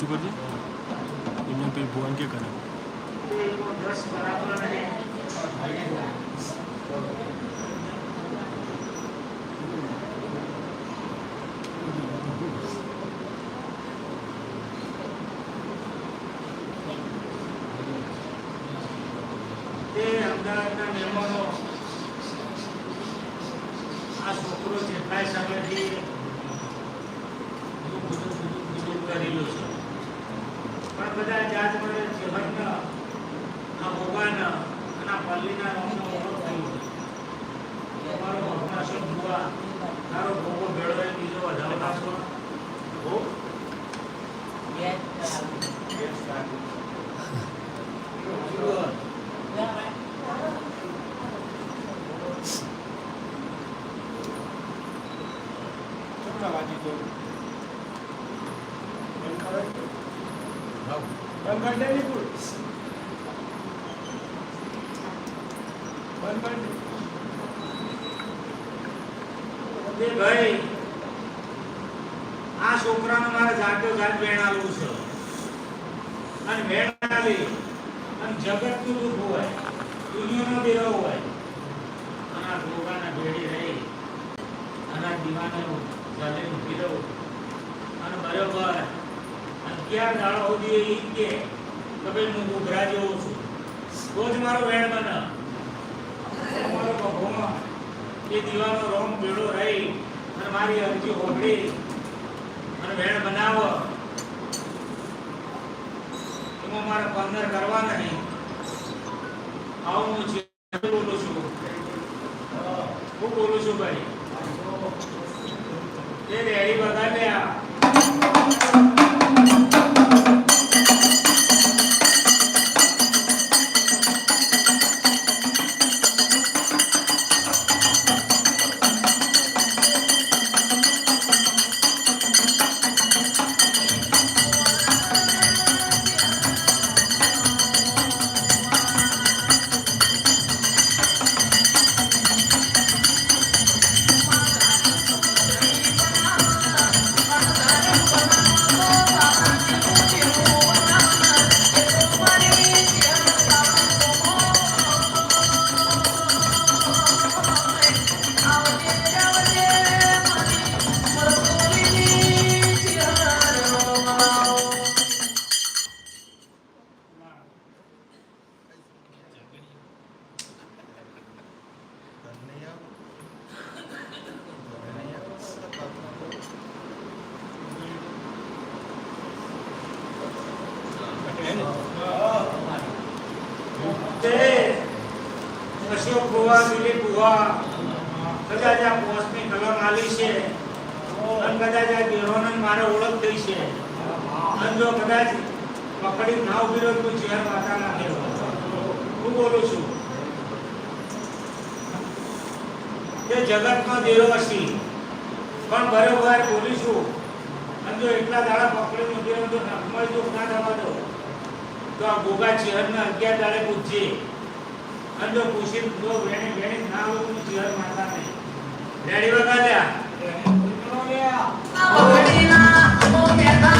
થોડું નીચું કરજે એમને પછી ભુવન કે કરે તે અમદાવાદના મહેમાનો આ છોકરો કેટલાય સમયથી દુઃખ કરેલું છે પણ બધા જાત મળે જીવનના આ ભોગાના અને આ પલ્લીના રંગનો ઓળખ થયું તમારો ભગવાન છે ભુવા તારો ભોગો ભેળો એ બીજો વધારો નાખો હો તે ભાઈ, આ છોકરાને મારે જાતો જાત વેણાલું છે. અને વેણાલી અને જગતનું હોય દુનિયાનો દેવો હોય. અને આ ભોગાના ભેડી રહી. અને દીવાને જાતે મૂકી દઉં. અને બરોબર ક્યાં દાડો સુધી એ કે કે ભાઈ હું ઉઘરા જેવો છું. રોજ મારો વેણ બના. મારો ભગવાન એ દીવાનો રોમ ભેળો રહી અને મારી અરજી હોબળી અને વેણ બનાવો. એમાં મારે પંદર કરવા નહીં. આવું હું બોલું છું. હું બોલું છું ભાઈ. અને જો એટલા દાડા પકડી રહ્યો તો નખમાં જો ના થવા દો. તો આ ગોગા ચેહરના અગિયાર દાડે પૂછીએ અને જો પૂછી તો વેણી વેણી ના હોય તો ચિહર માતા નહીં. રેડી વગાડ્યા હેમાડીના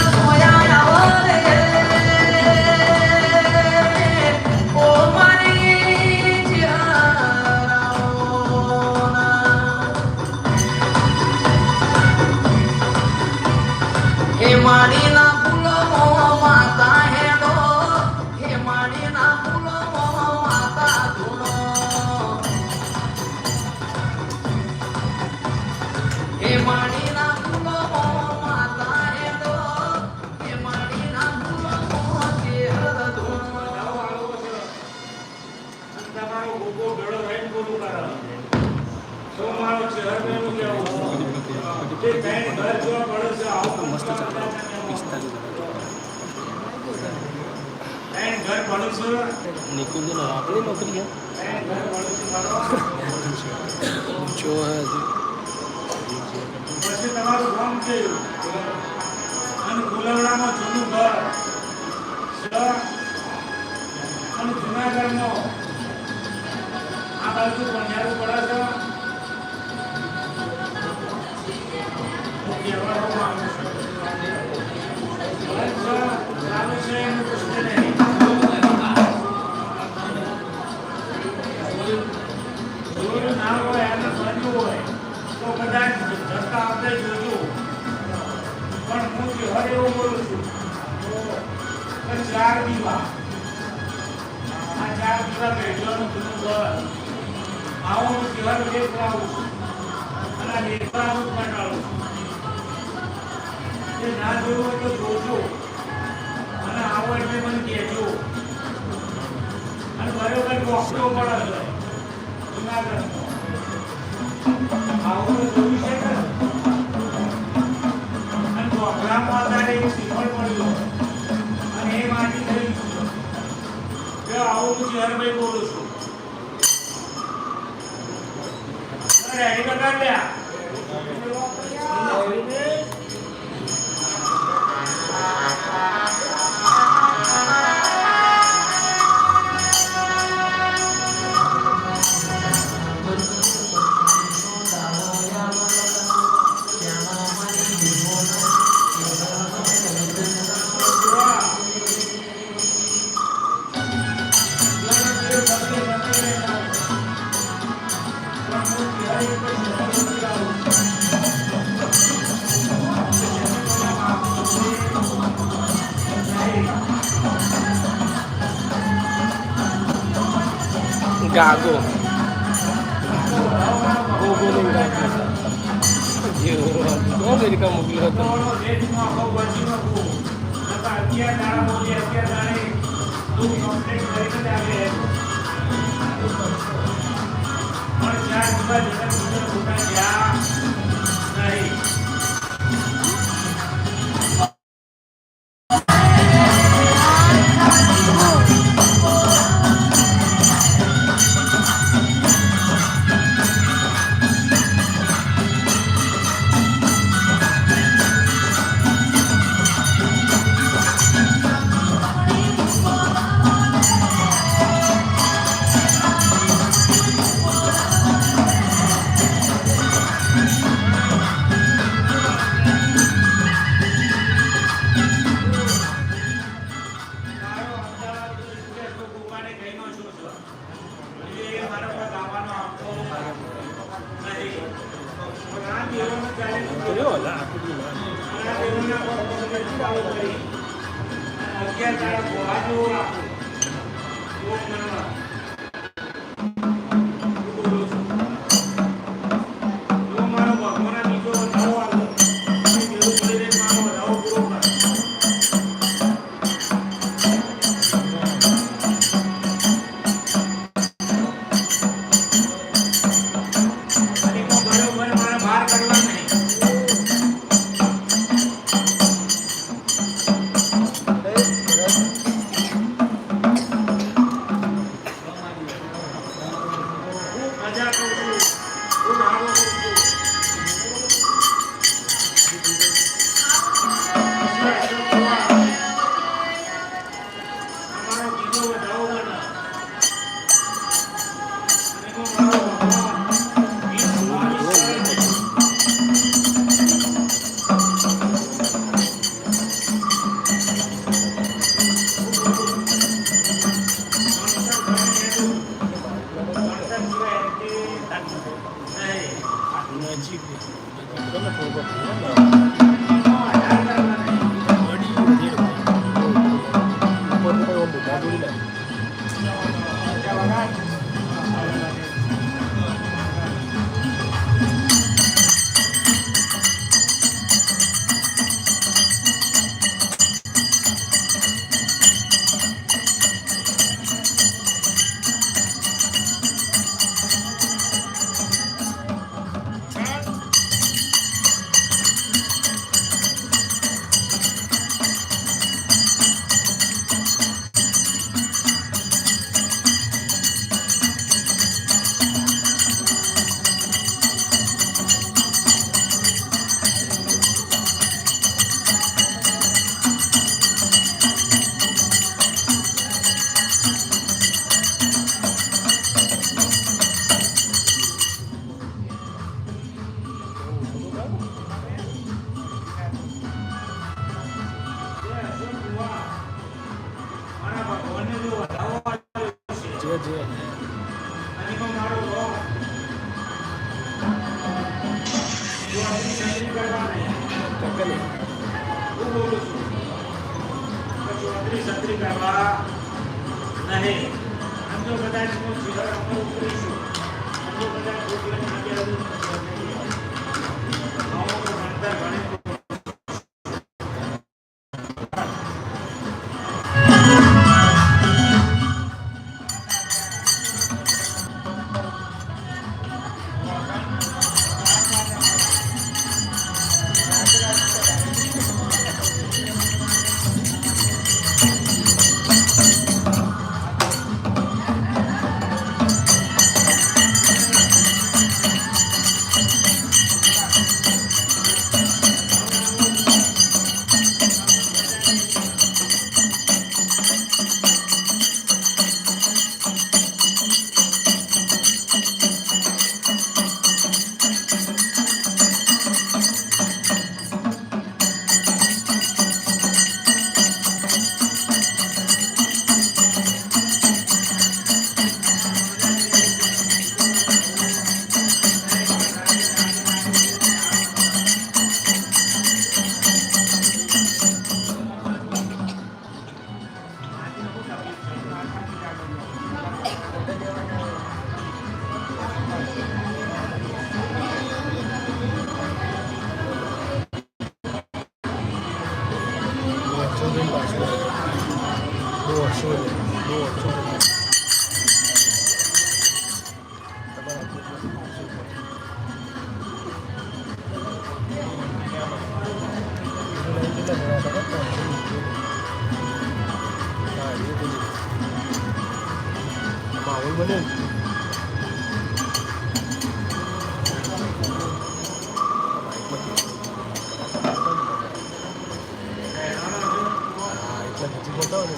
તમારો ગોગો ભેળો રહીને બોલું કરો તો મારો ચેહર તે ઘર જોવા પડે છે આવું મસ્ત ચાલે પિસ્તાલીસ ઘર પડું છું? નિકુંજ આપણી નોકરી છે. કઈ ઘર પડું છું મારો? હજી પછી તમારું ગામ કયું? અને કુલવડામાં જૂનું ઘર જુનાગઢનો? આ બાજુ પણિયારું પડે છે હું છું. એનું પુષ્ટિ નહીં. હોય અને બન્યું હોય, તો કદાચ ધક્કા આપણે પણ હું એવું બોલું છું કે ચાર દીવા આ ચાર દીવા ભેટવાનું જૂનું ઘર આવું લાવું છું અને હું કંટાળું. એ ના જોયું હોય તો જોજો. અને આવો એટલે મને કહેજો. અને બરોબર બોક્સો પડે હશે જુનાગઢ. આવું જોયું છે ને? અને પ્રોગ્રામમાં અત્યારે એક શ્રીફળ મળ્યો અને એ માટી આવું હું ચેહરભાઈ બોલું છું. અરે રેડી બતા લ્યા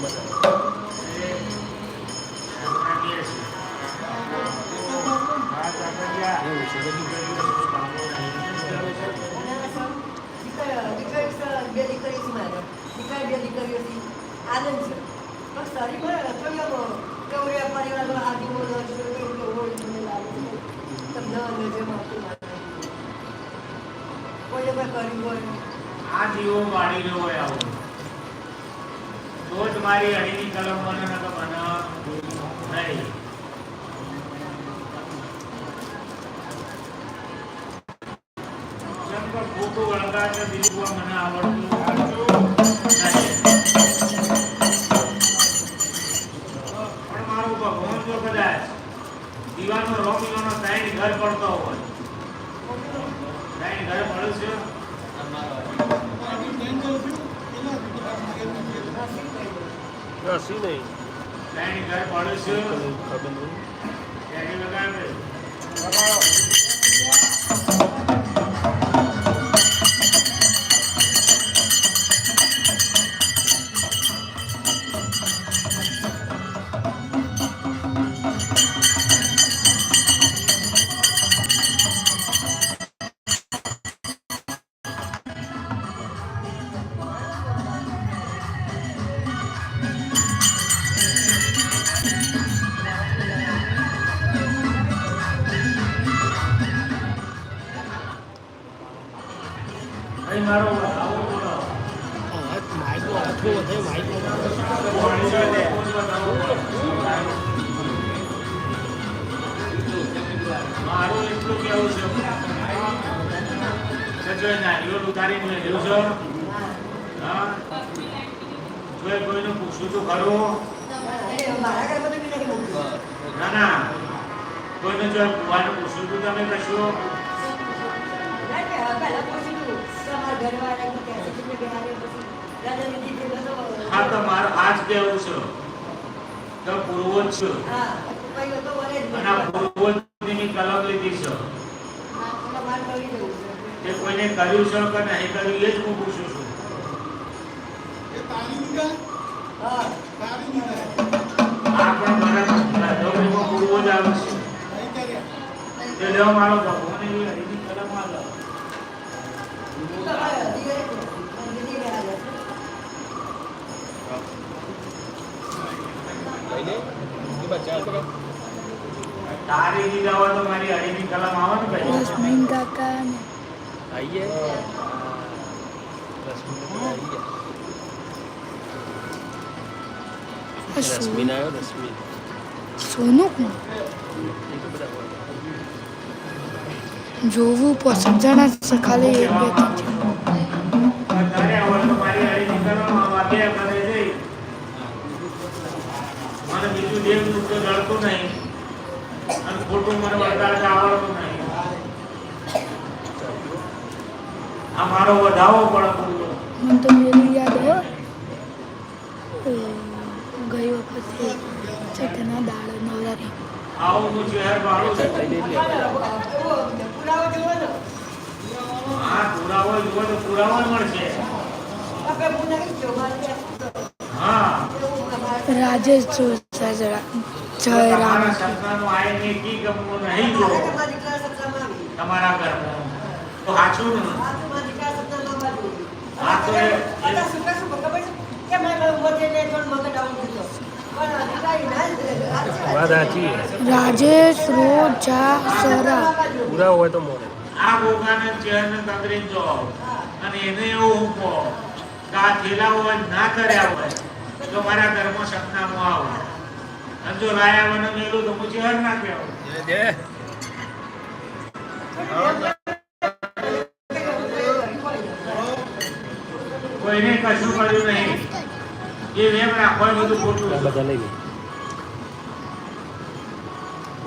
ধন্যবাদ નો રોકીલો સાઈડ ઘર પડતો હોય. સાઈડ ઘર પડ્યું છે. રસી નહીં સાઈડ ઘર પડ્યું છે. ખબર નહીં. મારું એટલું કેવું છે? જો નારિયેળ ઉતારીને લેવું છો હા કોઈ કોઈને પૂછું તો ખરું ના ના કોઈને જો પૂછું તો તમે કશું હા તો મારે આ જ કહેવું છે તો પૂર્વજ છું અને પૂર્વજની કલમ લીધી છે તે કોઈને કર્યું છે કે નહીં કર્યું એ જ હું પૂછું છું આ પણ મારા પૂર્વજ આવે છે તે લેવા તારી દીધા તો મારી હરીની કલમ આવે ને ભાઈ. રશ્મિન કાકા ને આઈએ. રશ્મિન આવ્યો? રશ્મિન. જોવું પસંદ જણા છે ખાલી એક બે ત્રણ બીજું દેવ નૃત્ય નડતું નહીં. ખોટું મને વળગાડતા આવડતું નહીં. આ મારો વધાવો મને તો પેલું યાદ આવ્યો એ ગઈ વખતે ચટના દાળ નવરાત્રી. આવું હું છું. લઈ લે પુરાવો હા પુરાવો જુઓ તો પુરાવો મળશે. રાજેશ જોશા જરા જય રામ તમારા સપનાનું આઈને કી નહીં જો. તમારા ઘરમાં. તો સાચું ને? આ તો હા એ- બધા શું ખબર છે. કે મેં થોડું મગજ ડાઉન થયો વાત સાચી રાજેશ રોજા સરા. પૂરા હોય તો મોડે. આ બોગાને ચહેરને તંદરી જો અને એને એવું હું કહો કે આ થેલા હોય ના કર્યા હોય તો મારા ઘરમાં સપનામાં આવો. અને જો લાયા મને મેલું તો હું હર ના કહેવું જય કોઈને કશું કર્યું નહીં. એ વેમ રાખવા એ બધું ખોટું. બધા લઈ લે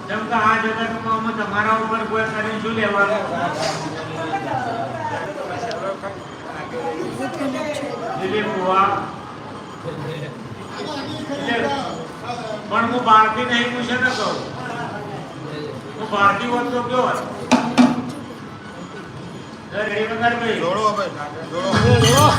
જેમ કે આ જગતમાં અમે તમારા ઉપર કોઈ કરીને શું લેવાનું? દિલીપ બુવા પણ હું બાળકી નહીં પૂછે ને કહું. હું બાળકી હોત તો કયો હોત? રેડી વગર ભાઈ ખેતરમાં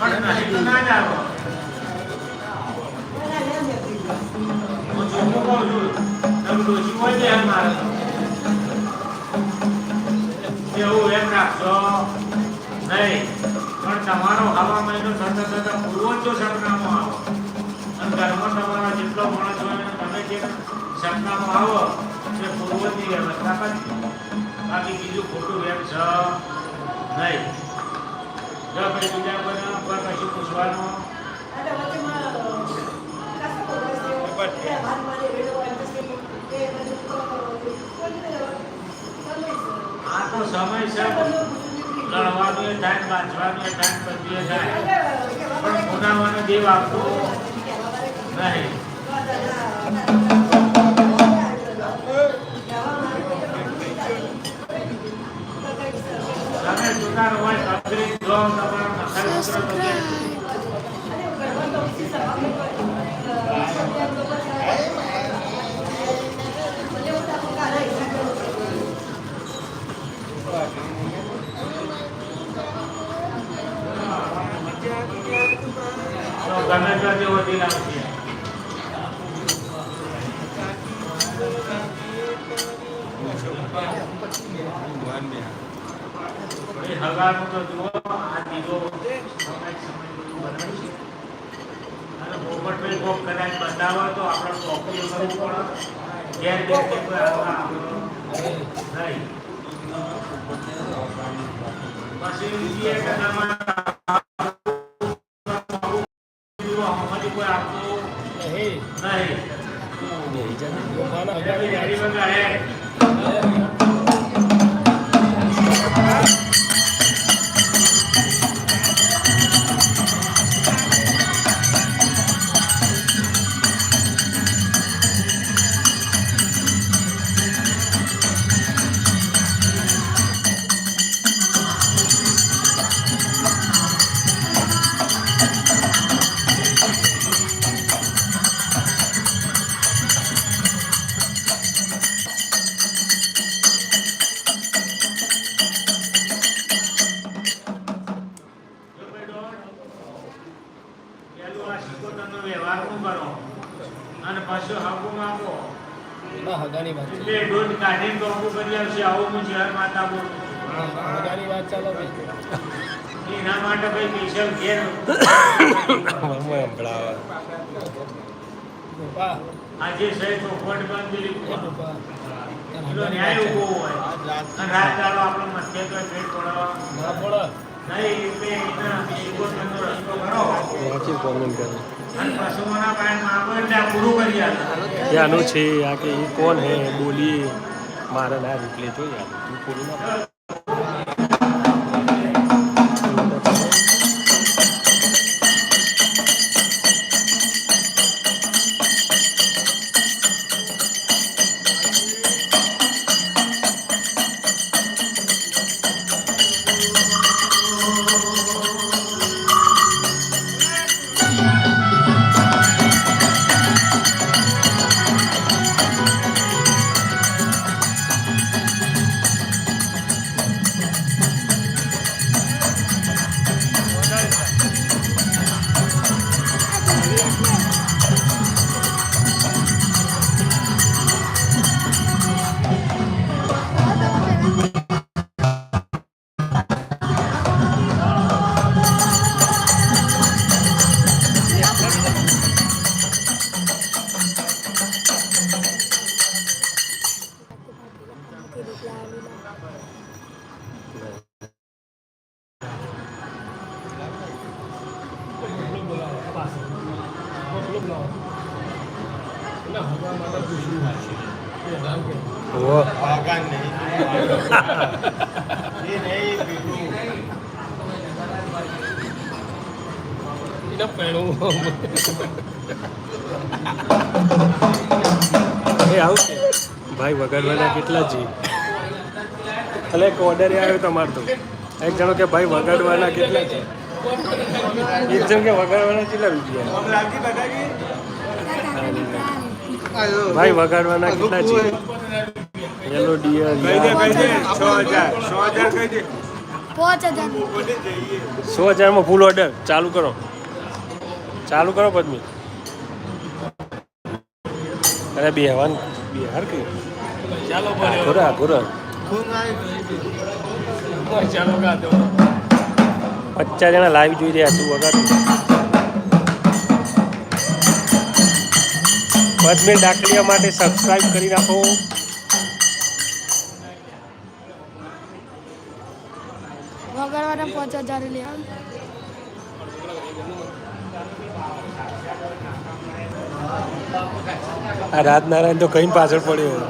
પણ નહીં તો ના જાવ હું ચોખ્ખું કહું છું તમે ડોશી કોઈ દે એમ મારે એવું એમ રાખશો નહીં પણ તમારો હવા મહિનો થતા થતા પૂર્વ જો સરનામું આવો અને ઘરમાં જેટલો હોય અને તમે જે સપનામાં આવો તે પૂર્વજની વ્યવસ્થા બાકી બીજું ખોટું વેમ છે નહીં. જો ભાઈ બીજા બધા પર કશું પૂછવાનું? છે એ છે. એ આ તો સમય છે. લડવાનું એ ટાઈમ વાંચવાનું એ ટાઈમ બધું એ થાય. પણ પુનાવાનો દેવ આપતો નહીં નખર ઉતરો તો જુઓ, આ બીજો સમય સમય બધું બનાવી છે. અને પોપટભાઈ કોક કદાચ બતાવો તો આપણે ચોખ્ખું કરવું પડે. ઘેર કે કોઈ આવવા નહીં. પછી બીજી એક ના હગાની વાત એટલે દૂધ કાઢીને ટોપું કરી આવશે આવું હું જય માતા બોલું મજાની વાત ચાલો ભાઈ. એના માટે ભાઈ સ્પેશિયલ ઘેર આજે સહી ન્યાય હોય. રાત દાડો આપણો મધ્ય તો ભેટ પડવા ના પડે વાંચી કોમેન્ટ કરે આનું છે આ કે કોણ હે બોલીએ. મારે ના રીપ્લે જોઈએ તું પૂરું ના વગર ભાઈ વગાડવાના કેટલા જી એટલે એક ઓર્ડર આવ્યો તમારે તો. એક જણો કે ભાઈ વગાડવાના કેટલા છે? એક જણ કે વગાડવાના કેટલા રૂપિયા ભાઈ વગાડવાના કેટલા છે? હેલો ડિયર સો હજાર સો હજારમાં ફૂલ ઓર્ડર ચાલુ કરો. ચાલુ કરો પદ્મી અરે બે બિહાર બે ચાલો ઘોરા ઘોરા પચાસ જણા લાઈવ જોઈ રહ્યા તું વગાડ પદ્મી ડાકલિયા માટે સબસ્ક્રાઈબ કરી નાખો વગાડવાના પાંચ હજાર આ રાજનારાયણ તો કઈ પાછળ પડ્યો.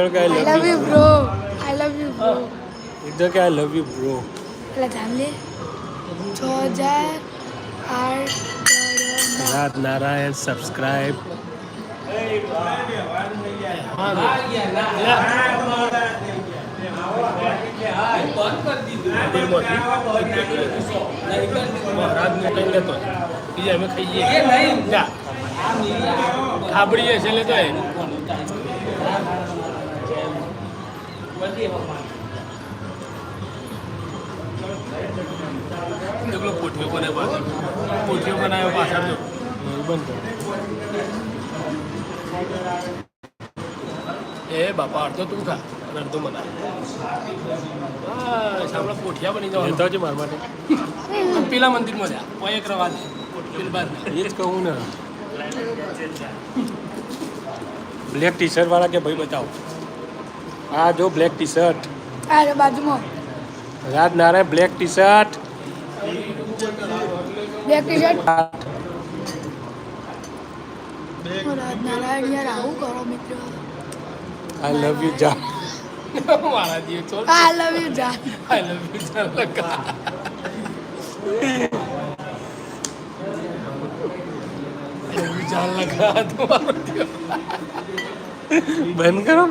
એક જણ કે I I love you bro I love you bro એક જણ કે આઈ લવ યુ બ્રો એટલે જાણ લે છ હજાર આઠ રાજનારાયણ સબસ્ક્રાઇબ મહારાજને કઈ લેતો બીજા અમે ખાઈએ જા ખાબડીએ છે લેતો એ એકલો પોઠિયો બનાવ્યો પાછળ બનાવ્યો પાછળ જો બંધ કરો એ બાપા અડધો તું ખા અને અડધો મના. બસ આપણે પોઠિયા બની જવાનું. આવજો મારા માટે. પેલા મંદિરમાં જા કોઈ એક રવા દે. એ જ કહું ને. બ્લેક ટી શર્ટ વાળા કે ભાઈ બતાવો? આ જો બ્લેક ટી શર્ટ અરે બાજુમાં. Rajnarayan black T shirt black T shirt Narayan યાર આવું કરો મિત્ર. આઈ લવ યુ જા. મારા દીએ ચોલ આઈ લવ યુ જા. આઈ લવ યુ ચાલ લગા. જાલ લગા. તમારો બંધ કરો